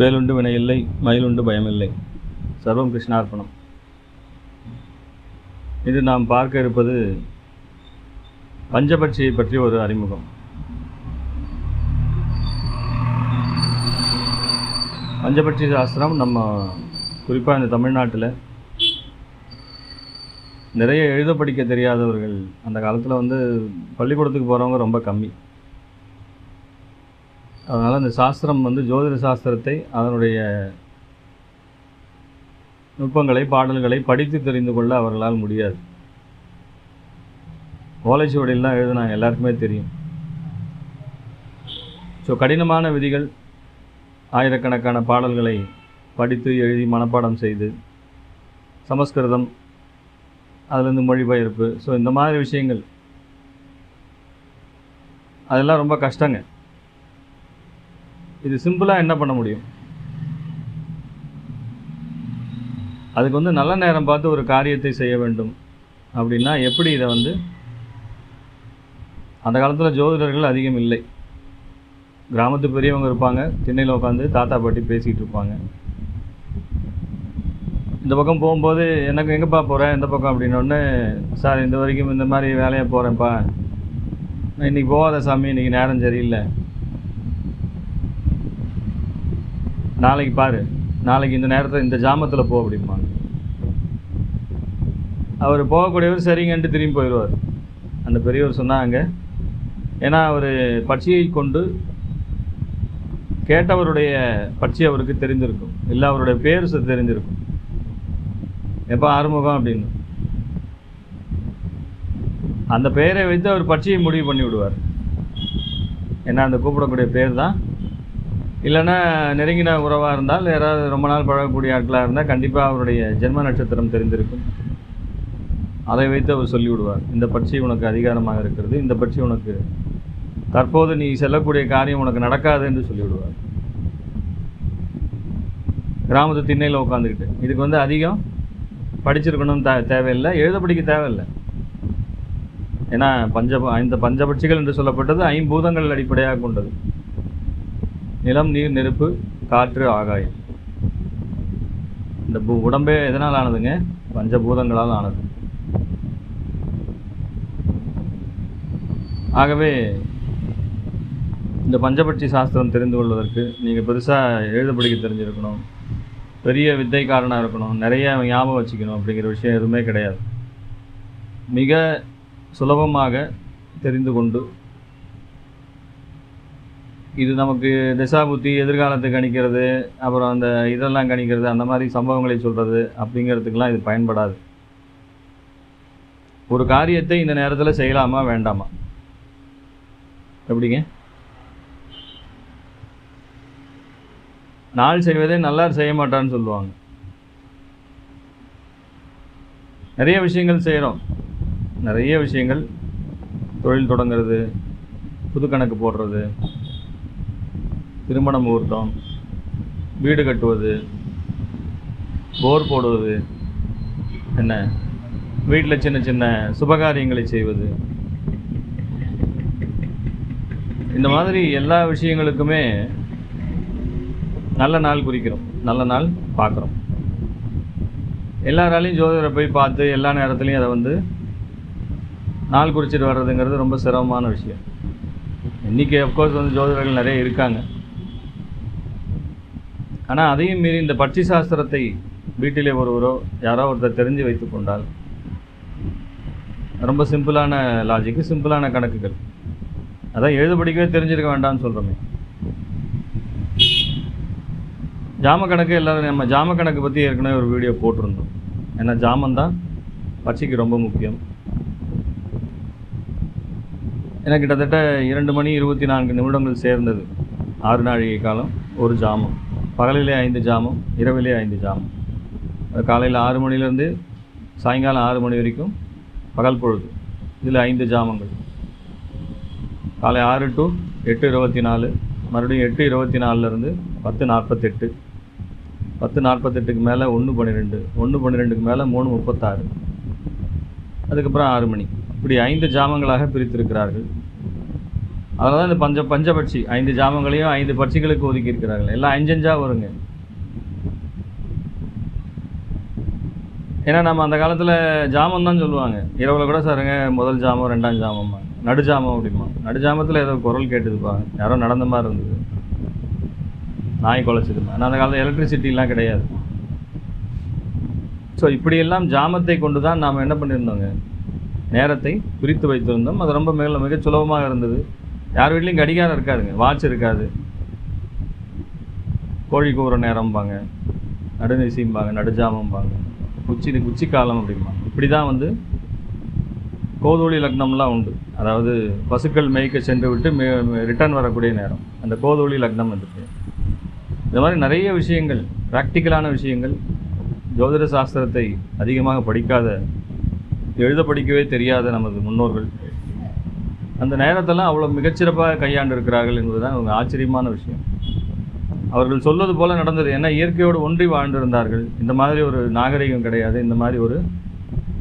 வேலுண்டு வினையில்லை மயிலுண்டு பயமில்லை. சர்வம் கிருஷ்ணார்ப்பணம். இது நாம் பார்க்க இருப்பது பஞ்சபட்சியை பற்றி ஒரு அறிமுகம். பஞ்சபட்சி சாஸ்திரம் நம்ம குறிப்பாக இந்த தமிழ்நாட்டில் நிறைய எழுத படிக்க தெரியாதவர்கள் அந்த காலத்தில் வந்து பள்ளிக்கூடத்துக்கு போகிறவங்க ரொம்ப கம்மி. அதனால் அந்த சாஸ்திரம் வந்து ஜோதிட சாஸ்திரத்தை அதனுடைய நுட்பங்களை பாடல்களை படித்து தெரிந்து கொள்ள அவர்களால் முடியாது. ஓலைச்சுவடியில் எழுதுனாங்க எல்லாருக்குமே தெரியும். ஸோ கடினமான விதிகள் ஆயிரக்கணக்கான பாடல்களை படித்து எழுதி மனப்பாடம் செய்து சமஸ்கிருதம் அதுலேருந்து மொழிபெயர்ப்பு ஸோ இந்த மாதிரி விஷயங்கள். அதெல்லாம் ரொம்ப கஷ்டங்க. இது சிம்பிளாக என்ன பண்ண முடியும்? அதுக்கு வந்து நல்ல நேரம் பார்த்து ஒரு காரியத்தை செய்ய வேண்டும். அப்படின்னா எப்படி இதை வந்து? அந்த காலத்தில் ஜோதிடர்கள் அதிகம் இல்லை. கிராமத்து பெரியவங்க இருப்பாங்க திண்ணையில் உட்காந்து தாத்தா பாட்டி பேசிகிட்டு இருப்பாங்க. இந்த பக்கம் போகும்போது எனக்கு எங்கேப்பா போகிறேன் இந்த பக்கம்? அப்படின்னோடனே சார் இந்த வரைக்கும் இந்த மாதிரி வேலையாக போகிறேன்ப்பா நான் இன்றைக்கி போகாத சாமி இன்றைக்கி நேரம் சரியில்லை. நாளைக்கு பாரு. நாளைக்கு இந்த நேரத்தில் இந்த ஜாமத்தில் போ அப்படிம்பாங்க. அவர் போகக்கூடியவர் சரிங்கன்ட்டு திரும்பி போயிடுவார். அந்த பெரியவர் சொன்னாங்க ஏன்னா அவர் பட்சியை கொண்டு கேட்டவருடைய பட்சி அவருக்கு தெரிஞ்சிருக்கும் இல்லை அவருடைய பேர் தெரிஞ்சிருக்கும் எப்போ ஆறுமுகம் அப்படின்னு. அந்த பெயரை வைத்து அவர் பட்சியை முடிவு பண்ணி விடுவார். ஏன்னா அந்த கூப்பிடக்கூடிய பேர் தான் இல்லைன்னா நெருங்கின உறவாக இருந்தால் யாராவது ரொம்ப நாள் பழகக்கூடிய ஆட்களாக இருந்தால் கண்டிப்பாக அவருடைய ஜென்ம நட்சத்திரம் தெரிந்திருக்கும். அதை வைத்து அவர் சொல்லிவிடுவார் இந்த பட்சி உனக்கு அதிகாரமாக இருக்கிறது இந்த பட்சி உனக்கு தற்போது நீ செல்லக்கூடிய காரியம் உனக்கு நடக்காது என்று சொல்லிவிடுவார். கிராமத்து திண்ணையில் உட்காந்துக்கிட்டு இதுக்கு வந்து அதிகம் படிச்சிருக்கணும் தே தேவையில்லை எழுத படிக்க தேவையில்லை. ஏன்னா பஞ்ச இந்த பஞ்சபட்சிகள் என்று சொல்லப்பட்டது ஐம்பூதங்கள் அடிப்படையாக கொண்டது. நிலம் நீர் நெருப்பு காற்று ஆகாயம். இந்த பூ- உடம்பே எதனால் ஆனதுங்க? பஞ்சபூதங்களால் ஆனது. ஆகவே இந்த பஞ்சபட்சி சாஸ்திரம் தெரிந்து கொள்வதற்கு நீங்கள் பெருசாக எழுத படிக்க தெரிஞ்சிருக்கணும். பெரிய வித்தைக்காரனாக இருக்கணும். நிறைய ஞாபகம் வச்சுக்கணும் அப்படிங்கிற விஷயம் எதுவுமே கிடையாது. மிக சுலபமாக தெரிந்து கொண்டு இது நமக்கு திசாபுத்தி எதிர்காலத்தை கணிக்கிறது அப்புறம் அந்த இதெல்லாம் கணிக்கிறது அந்த மாதிரி சம்பவங்களை சொல்கிறது அப்படிங்கிறதுக்கெலாம் இது பயன்படாது. ஒரு காரியத்தை இந்த நேரத்தில் செய்யலாமா வேண்டாமா? எப்படிங்க? நாள் செய்வதே நல்லார் செய்ய மாட்டான்னு சொல்லுவாங்க. நிறைய விஷயங்கள் செய்கிறோம் நிறைய விஷயங்கள் தொழில் தொடங்குறது புது கணக்கு போடுறது திருமண முகூர்த்தம் வீடு கட்டுவது போர் போடுவது என்ன? வீட்டில் சின்ன சின்ன சுபகாரியங்களை செய்வது. இந்த மாதிரி எல்லா விஷயங்களுக்குமே நல்ல நாள் குறிக்கிறோம். நல்ல நாள் பார்க்குறோம். எல்லாராலையும் ஜோதிடரை போய் பார்த்து எல்லா நேரத்துலையும் அதை வந்து நாள் குறிச்சிட்டு வர்றதுங்கிறது ரொம்ப சிரமமான விஷயம். இன்றைக்கி அஃப்கோர்ஸ் வந்து ஜோதிடர்கள் நிறைய இருக்காங்க. ஆனால் அதையும் மீறி இந்த பட்சி சாஸ்திரத்தை வீட்டிலே ஒருவரோ யாரோ ஒருத்தர் தெரிஞ்சு வைத்து கொண்டால் ரொம்ப சிம்பிளான லாஜிக்கு சிம்பிளான கணக்குகள். அதான் எழுத படிக்கவே தெரிஞ்சிருக்க வேண்டாம்னு சொல்கிறோமே ஜாம கணக்கு எல்லோரும் நம்ம ஜாம கணக்கு பற்றி ஏற்கனவே ஒரு வீடியோ போட்டிருந்தோம். ஏன்னா ஜாமம் தான் பட்சிக்கு ரொம்ப முக்கியம். எனக்கு கிட்டத்தட்ட இரண்டு மணி இருபத்தி நான்கு நிமிடங்கள் சேர்ந்தது. ஆறு நாழிகை காலம் ஒரு ஜாமம். பகலிலே ஐந்து ஜாமம் இரவிலே ஐந்து ஜாமம். காலையில் ஆறு மணிலேருந்து சாயங்காலம் ஆறு மணி வரைக்கும் பகல் பொழுது. இதில் ஐந்து ஜாமங்கள். காலை ஆறு டு எட்டு இருபத்தி நாலு மறுபடியும் எட்டு இருபத்தி நாலுலேருந்து பத்து நாற்பத்தெட்டு. பத்து நாற்பத்தெட்டுக்கு மேலே ஒன்று பன்னிரெண்டு ஒன்று பன்னிரெண்டுக்கு மேலே மூணு முப்பத்தாறு. அதுக்கப்புறம் ஆறு மணி. இப்படி ஐந்து ஜாமங்களாக பிரித்திருக்கிறார்கள். அதனால தான் இந்த பஞ்ச பஞ்சபட்சி ஐந்து ஜாமங்களையும் ஐந்து பட்சிகளுக்கு ஒதுக்கி இருக்கிறார்கள். எல்லாம் அஞ்சஞ்சா வருங்க. ஏன்னா நம்ம அந்த காலத்தில் ஜாமம் தான் சொல்லுவாங்க. இரவில் கூட சாருங்க முதல் ஜாமம் ரெண்டாம் ஜாமம்மா நடுஜாமம் அப்படிமா நடு ஜாமத்தில் ஏதோ குரல் கேட்டுதுப்பா யாரோ நடந்த மாதிரி இருந்தது. நாய் குலைச்சிதுமா ஆனால் அந்த காலத்தில் எலக்ட்ரிசிட்டிலாம் கிடையாது. ஸோ இப்படியெல்லாம் ஜாமத்தை கொண்டு தான் நாம் என்ன பண்ணியிருந்தோங்க? நேரத்தை குறித்து வைத்திருந்தோம். அது ரொம்ப மிக மிக சுலபமாக இருந்தது. யார் வீட்லேயும் கடிகாரம் இருக்காதுங்க. வாட்ச் இருக்காது. கோழி கூற நேரம்பாங்க. நடுநிசைம்பாங்க நடுஜாமம்பாங்க. உச்சி உச்சி காலம் அப்படிம்பாங்க. இப்படி தான் வந்து கோதூளி லக்னம்லாம் உண்டு. அதாவது பசுக்கள் மேய்க்க சென்று விட்டு மே ரிட்டர்ன் வரக்கூடிய நேரம். அந்த கோதூளி லக்னம் வந்துட்டு இந்த மாதிரி நிறைய விஷயங்கள் ப்ராக்டிக்கலான விஷயங்கள் ஜோதிட சாஸ்திரத்தை அதிகமாக படிக்காத எழுத படிக்கவே தெரியாத நமது முன்னோர்கள் அந்த நேரத்தெல்லாம் அவ்வளோ மிகச்சிறப்பாக கையாண்டு இருக்கிறார்கள் என்பதுதான் ஒரு ஆச்சரியமான விஷயம். அவர்கள் சொல்வது போல் நடந்தது. ஏன்னா இயற்கையோடு ஒன்றி வாழ்ந்திருந்தார்கள். இந்த மாதிரி ஒரு நாகரிகம் கிடையாது. இந்த மாதிரி ஒரு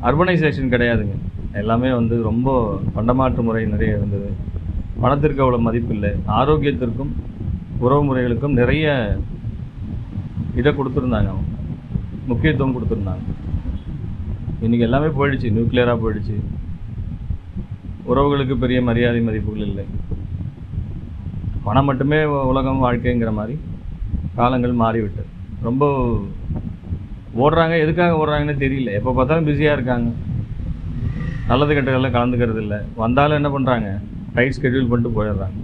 அர்பனைசேஷன் கிடையாதுங்க. எல்லாமே வந்து ரொம்ப பண்டமாற்று முறை நிறைய இருந்தது. பணத்திற்கு அவ்வளோ மதிப்பில்லை. ஆரோக்கியத்திற்கும் உறவு முறைகளுக்கும் நிறைய இதை கொடுத்துருந்தாங்க அவங்க. முக்கியத்துவம் கொடுத்துருந்தாங்க. இன்றைக்கி எல்லாமே போயிடுச்சு. நியூக்ளியராக போயிடுச்சு. உறவுகளுக்கு பெரிய மரியாதை மதிப்புகள் இல்லை. பணம் மட்டுமே உலகம் வாழ்க்கைங்கிற மாதிரி காலங்கள் மாறிவிட்டது. ரொம்ப ஓடுறாங்க எதுக்காக ஓடுறாங்கன்னு தெரியல. எப்போ பார்த்தாலும் பிஸியாக இருக்காங்க. நல்லது கெட்டதெல்லாம் கலந்துக்கிறது இல்லை. வந்தாலும் என்ன பண்ணுறாங்க டைட் ஸ்கெட்யூல் பண்ணிட்டு போயிடுறாங்க.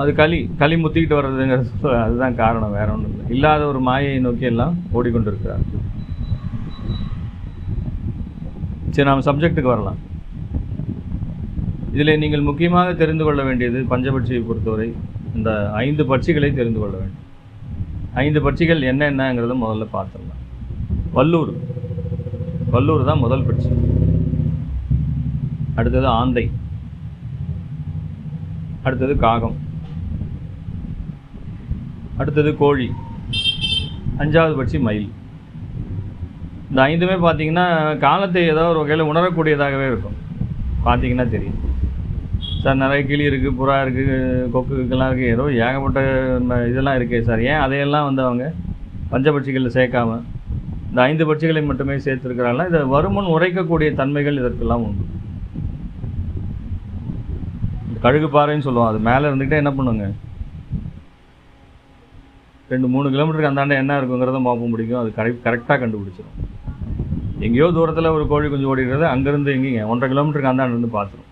அது களி களி முத்திக்கிட்டு வர்றதுங்கிறது அதுதான் காரணம் வேற ஒன்றும் இல்லை. இல்லாத ஒரு மாயை நோக்கி எல்லாம் ஓடிக்கொண்டிருக்கிறாங்க சரி நாம் சப்ஜெக்ட்டுக்கு வரலாம். இதில் நீங்கள் முக்கியமாக தெரிந்து கொள்ள வேண்டியது பஞ்சபட்சியை பொறுத்தவரை இந்த ஐந்து பட்சிகளை தெரிந்து கொள்ள வேண்டும். ஐந்து பட்சிகள் என்னென்னங்கிறத முதல்ல பார்த்துடலாம். வல்லூர். வல்லூர் தான் முதல் பட்சி. அடுத்தது ஆந்தை. அடுத்தது காகம். அடுத்தது கோழி. அஞ்சாவது பட்சி மயில். இந்த ஐந்துமே பார்த்தீங்கன்னா காலத்தை ஏதோ ஒரு வகையில் உணரக்கூடியதாகவே இருக்கும். பார்த்தீங்கன்னா தெரியும். சார் நிறைய கிளி இருக்குது புறா இருக்குது கொக்குக்கெல்லாம் இருக்குது ஏதோ ஏகப்பட்ட ம- இதெல்லாம் இருக்கே சார். ஏன் அதையெல்லாம் வந்து அவங்க பஞ்சபட்சிகளில் சேர்க்காம இந்த ஐந்து பட்சிகளை மட்டுமே சேர்த்துருக்கிறாங்களா இதை வருமுன் உரைக்கக்கூடிய தன்மைகள் இதற்கெல்லாம் உண்டு. கழுகு பாறைன்னு சொல்லுவோம். அது மேலே இருந்துக்கிட்டே என்ன பண்ணுங்க? ரெண்டு மூணு கிலோமீட்டருக்கு அந்தாண்ட என்ன இருக்குங்கிறத மாப்ப முடிக்கும். அது கரெக்ட் கரெக்டாக கண்டுபிடிச்சிடும் எங்கேயோ தூரத்தில் ஒரு கோழி குஞ்சு ஓடிக்கிறது அங்கேருந்து எங்கேங்க? ஒன்றரை கிலோமீட்டருக்கு அந்தாண்டு இருந்து பார்த்துரும்.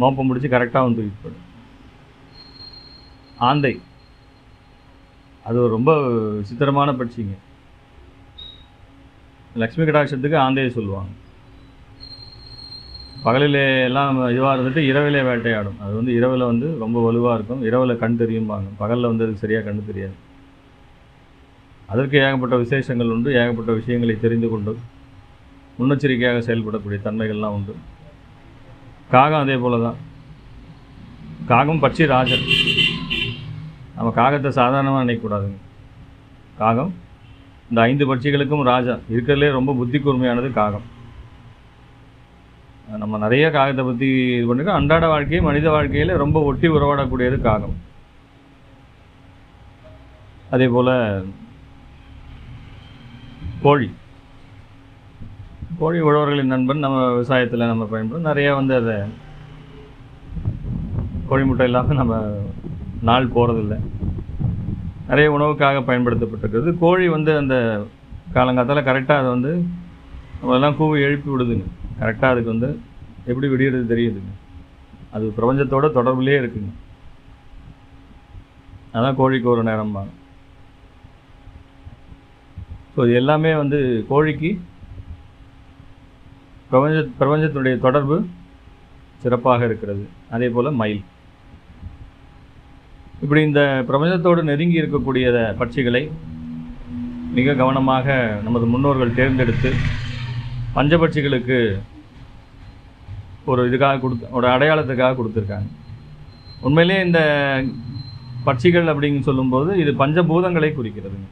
மோப்பம் முடிச்சு கரெக்டாக வந்து தூக்கிட்டு போயிடும். ஆந்தை. அது ஒரு ரொம்ப விசித்திரமான பட்சிங்க. லக்ஷ்மி கடாட்சத்துக்கு ஆந்தையை சொல்லுவாங்க. பகலிலே எல்லாம் இதுவாக இருந்துட்டு இரவிலே வேட்டையாடும். அது வந்து இரவில் வந்து ரொம்ப வலுவாக இருக்கும். இரவில் கண் தெரியும்பாங்க. பகலில் வந்து அதுக்கு சரியாக கண் தெரியாது. அதற்கு ஏகப்பட்ட விசேஷங்கள் உண்டு. ஏகப்பட்ட விஷயங்களை தெரிந்து கொண்டு முன்னெச்சரிக்கையாக செயல்படக்கூடிய தன்மைகள்லாம் உண்டு. காகம் அதே போல தான் காகம் பட்சி ராஜன். நம்ம காகத்தை சாதாரணமாக நினைக்கக்கூடாதுங்க. காகம் இந்த ஐந்து பட்சிகளுக்கும் ராஜா. இருக்கிறதுலே ரொம்ப புத்தி கூர்மையானது காகம். நம்ம நிறைய காகத்தை பற்றி இது பண்ணிருக்கோம். அன்றாட வாழ்க்கையை மனித வாழ்க்கையில் ரொம்ப ஒட்டி உறவாடக்கூடியது காகம். அதே போல் கோழி. கோழி உழவர்களின் நண்பன் நம்ம விவசாயத்தில் நம்ம பயன்படும் நிறைய வந்து அதை கோழி முட்டை இல்லாமல் நம்ம நாள் போகிறதில்ல நிறைய உணவுக்காக பயன்படுத்தப்பட்டிருக்கிறது. கோழி வந்து அந்த காலங்காலத்தில் கரெக்டாக அதை வந்து நம்மளெல்லாம் கூவி எழுப்பி விடுதுங்க. கரெக்டாக அதுக்கு வந்து எப்படி விடியறது தெரியுதுங்க. அது பிரபஞ்சத்தோட தொடர்புலேயே இருக்குங்க. அதான் கோழிக்கு ஒரு நேரம்பாங்க. ஸோ இது எல்லாமே வந்து கோழிக்கு பிரபஞ்ச பிரபஞ்சத்தினுடைய தொடர்பு சிறப்பாக இருக்கிறது. அதே போல் மயில். இப்படி இந்த பிரபஞ்சத்தோடு நெருங்கி இருக்கக்கூடிய பட்சிகளை மிக கவனமாக நமது முன்னோர்கள் தேர்ந்தெடுத்து பஞ்சபட்சிகளுக்கு ஒரு இதுக்காக கொடுத்து ஒரு அடையாளத்துக்காக கொடுத்துருக்காங்க. உண்மையிலேயே இந்த பட்சிகள் அப்படின்னு சொல்லும்போது இது பஞ்சபூதங்களை குறிக்கிறதுங்க.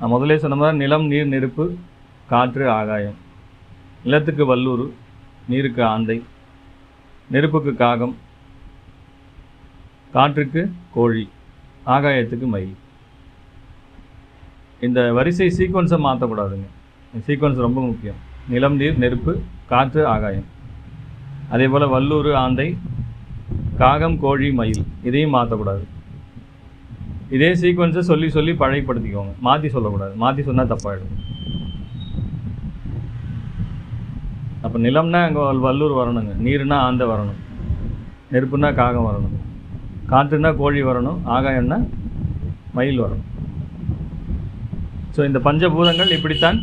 நான் முதலே சொன்ன மாதிரி நிலம் நீர் நெருப்பு காற்று ஆகாயம். நிலத்துக்கு வல்லூர் நீருக்கு ஆந்தை நெருப்புக்கு காகம் காற்றுக்கு கோழி ஆகாயத்துக்கு மயில். இந்த வரிசை சீக்வன்ஸை மாற்றக்கூடாதுங்க சீக்வன்ஸ் ரொம்ப முக்கியம். நிலம் நீர் நெருப்பு காற்று ஆகாயம். அதே போல் வல்லூர் ஆந்தை காகம் கோழி மயில் இதையும் மாற்றக்கூடாது இதே சீக்வன்ஸை சொல்லி சொல்லி பழகப்படுத்திக்கோங்க மாற்றி சொல்லக்கூடாது. மாற்றி சொன்னால் தப்பாயிடும். அப்போ நிலம்னா அங்கே வல்லூர் வரணுங்க. நீர்னா ஆந்த வரணும். நெருப்புனா காகம் வரணும். காற்றுனா கோழி வரணும். ஆகாயம்னா மயில் வரணும். ஸோ இந்த பஞ்சபூதங்கள் இப்படித்தான்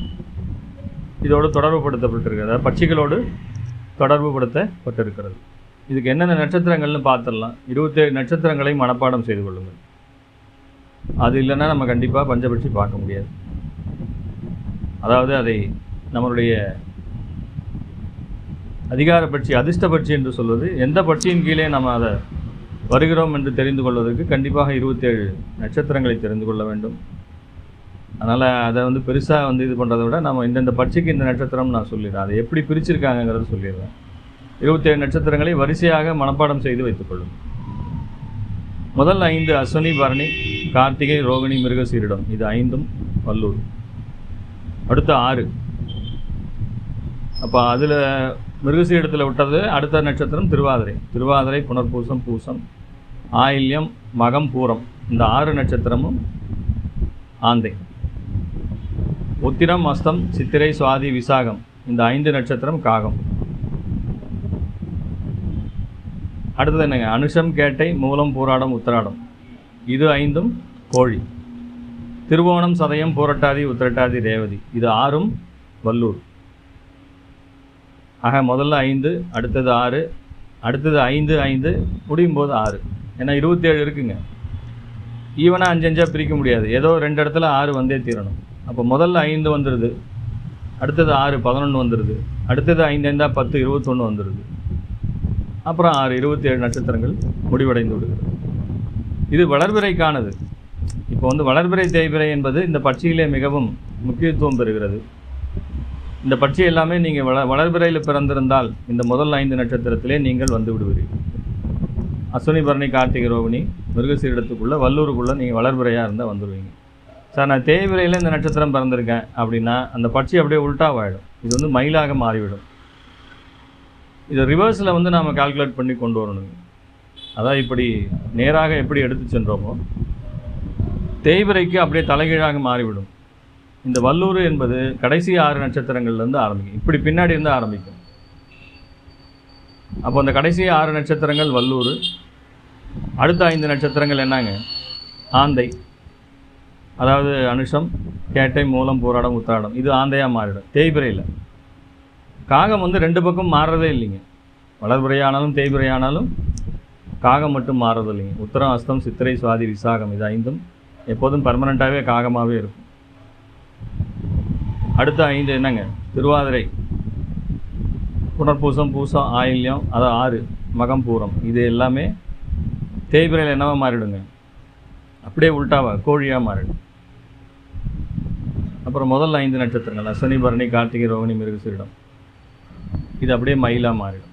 இதோடு தொடர்புபடுத்தப்பட்டிருக்கிறது. அதாவது பட்சிகளோடு தொடர்புபடுத்தப்பட்டிருக்கிறது. இதுக்கு என்னென்ன நட்சத்திரங்கள்னு பார்த்துடலாம். இருபத்தேழு நட்சத்திரங்களையும் மனப்பாடம் செய்து கொள்ளுங்கள். அது இல்லைன்னா நம்ம கண்டிப்பாக பஞ்சபட்சி பார்க்க முடியாது. அதாவது அதை நம்மளுடைய அதிகார பட்சி அதிர்ஷ்ட பட்சி என்று சொல்வது எந்த பட்சியின் கீழே நம்ம அதை வருகிறோம் என்று தெரிந்து கொள்வதற்கு கண்டிப்பாக இருபத்தேழு நட்சத்திரங்களை தெரிந்து கொள்ள வேண்டும். அதனால் அதை வந்து பெருசாக வந்து இது பண்ணுறதை விட நம்ம இந்தந்த பட்சிக்கு இந்த நட்சத்திரம் நான் சொல்லிடுறேன். அதை எப்படி பிரிச்சிருக்காங்கிறத சொல்லிடுறேன். இருபத்தேழு நட்சத்திரங்களை வரிசையாக மனப்பாடம் செய்து வைத்துக்கொள்ளும் முதல் ஐந்து அஸ்வினி பரணி கார்த்திகை ரோகிணி மிருகசீரிடம் இது ஐந்தும் வல்லூர். அடுத்த ஆறு. அப்போ அதில் மிருகசீடத்தில் விட்டது அடுத்த நட்சத்திரம் திருவாதிரை. திருவாதிரை புனர்பூசம் பூசம் ஆயில்யம் மகம் பூரம். இந்த ஆறு நட்சத்திரமும் ஆந்தை. உத்திரம் அஸ்தம் சித்திரை சுவாதி விசாகம். இந்த ஐந்து நட்சத்திரம் காகம். அடுத்தது என்னங்க? அனுஷம் கேட்டை மூலம் போராடம் உத்திராடம். இது ஐந்தும் கோழி. திருவோணம் சதயம் பூரட்டாதி உத்திரட்டாதி ரேவதி. இது ஆறும் வல்லூர். ஆக முதல்ல ஐந்து அடுத்தது ஆறு அடுத்தது ஐந்து ஐந்து முடியும் போது ஆறு. ஏன்னா இருபத்தேழு இருக்குங்க. ஈவனாக அஞ்சு அஞ்சாக பிரிக்க முடியாது. ஏதோ ரெண்டு இடத்துல ஆறு வந்தே தீரணும். அப்போ முதல்ல ஐந்து வந்துடுது அடுத்தது ஆறு பதினொன்று வந்துடுது அடுத்தது ஐந்து ஐந்தா பத்து இருபத்தொன்று வந்துடுது அப்புறம் ஆறு இருபத்தி ஏழு நட்சத்திரங்கள் முடிவடைந்து விடுகிறது. இது வளர்பிறைக்கானது. இப்போ வந்து வளர்பிறை தேய்பிறை என்பது இந்த பட்சியிலே மிகவும் முக்கியத்துவம் பெறுகிறது. இந்த பட்சி எல்லாமே நீங்கள் வள வளர்பிறையில் பிறந்திருந்தால் இந்த முதல் ஐந்து நட்சத்திரத்திலே நீங்கள் வந்து விடுவீர்கள். அஸ்வினி பரணி கார்த்திகை ரோகிணி மிருகசீரிடத்துக்குள்ளே வல்லூருக்குள்ளே நீங்கள் வளர்பிறையாக இருந்தால் வந்துடுவீங்க சார் நான் தேய்விரையில் இந்த நட்சத்திரம் பிறந்திருக்கேன் அப்படின்னா அந்த பட்சி அப்படியே உல்ட்டாவாயிடும் இது வந்து மயிலாக மாறிவிடும். இதை ரிவர்ஸில் வந்து நாம் கால்குலேட் பண்ணி கொண்டு வரணுங்க அதான் இப்படி நேராக எப்படி எடுத்து சென்றோமோ தேய்விரைக்கு அப்படியே தலைகீழாக மாறிவிடும். இந்த வல்லூர் என்பது கடைசி ஆறு நட்சத்திரங்கள்லேருந்து ஆரம்பிக்கும். இப்படி பின்னாடி இருந்து ஆரம்பிக்கும். அப்போ அந்த கடைசி ஆறு நட்சத்திரங்கள் வல்லூர். அடுத்த ஐந்து நட்சத்திரங்கள் என்னங்க? ஆந்தை. அதாவது அனுஷம் கேட்டை மூலம் போராடம் உத்தாடம் இது ஆந்தையாக மாறிடும். தேய்பிரையில். காகம் வந்து ரெண்டு பக்கம் மாறுறதே இல்லைங்க. வளர்பிறையானாலும் தேய்பிரையானாலும் காகம் மட்டும் மாறுறது இல்லைங்க. உத்தரம் அஸ்தம் சித்திரை சுவாதி விசாகம் இது ஐந்தும் எப்போதும் பர்மனண்ட்டாகவே காகமாகவே இருக்கும். அடுத்த ஐந்து என்னங்க? திருவாதிரை புனர்பூசம் பூசம் ஆயில்யம் அது ஆறு மகம் பூரம் இது எல்லாமே தேய்பிரையில் என்னவா மாறிடுங்க? அப்படியே உல்ட்டாவா கோழியாக மாறிடும். அப்புறம் முதல் ஐந்து நட்சத்திரங்கள்? அஸ்வினி பரணி கார்த்திகை ரோகிணி மிருகசீரிடம் இது அப்படியே மயிலாக மாறிடும்.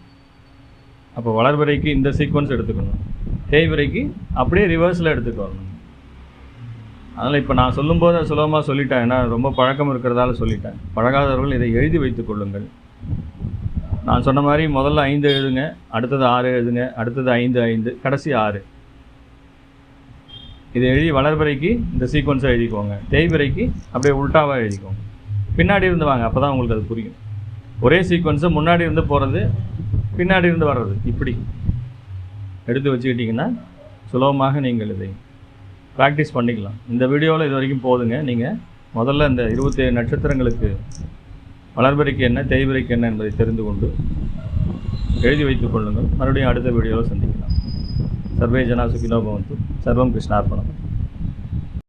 அப்போ வளர்பிறைக்கு இந்த சீக்வன்ஸ் எடுத்துக்கணும். தேய்பிறைக்கு அப்படியே ரிவர்ஸில் எடுத்துக்கணும். வரணும் அதனால் இப்போ நான் சொல்லும்போது அதை சுலபமாக சொல்லிட்டேன். ஏன்னா ரொம்ப பழக்கம் இருக்கிறதால சொல்லிட்டேன். பழகாதவர்கள் இதை எழுதி வைத்துக் கொள்ளுங்கள். நான் சொன்ன மாதிரி முதல்ல ஐந்து எழுதுங்க அடுத்தது ஆறு எழுதுங்க அடுத்தது ஐந்து ஐந்து கடைசி ஆறு. இதை எழுதி வளர்பிறைக்கு இந்த சீக்வன்ஸை எழுதிக்கோங்க. தேய்பிறைக்கு அப்படியே உல்ட்டாவாக எழுதிக்கோங்க. பின்னாடி இருந்து வாங்க அப்போ தான் உங்களுக்கு அது புரியும். ஒரே சீக்வன்ஸு முன்னாடி இருந்து போகிறது பின்னாடி இருந்து வர்றது இப்படி. எடுத்து வச்சுக்கிட்டிங்கன்னா சுலபமாக நீங்கள் இதை ப்ராக்டிஸ் பண்ணிக்கலாம். இந்த வீடியோவில் இது வரைக்கும் போதுங்க. நீங்கள் முதல்ல இந்த இருபத்தேழு நட்சத்திரங்களுக்கு வளர்பிறைக்கு என்ன தேய்பிறைக்கு என்ன என்பதை தெரிந்து கொண்டு எழுதி வைத்துக் கொள்ளுங்கள். மறுபடியும் அடுத்த வீடியோவில் சந்திக்கலாம். சர்வே ஜனா சுகினோ பவந்து. சர்வம் கிருஷ்ணார்ப்பணம்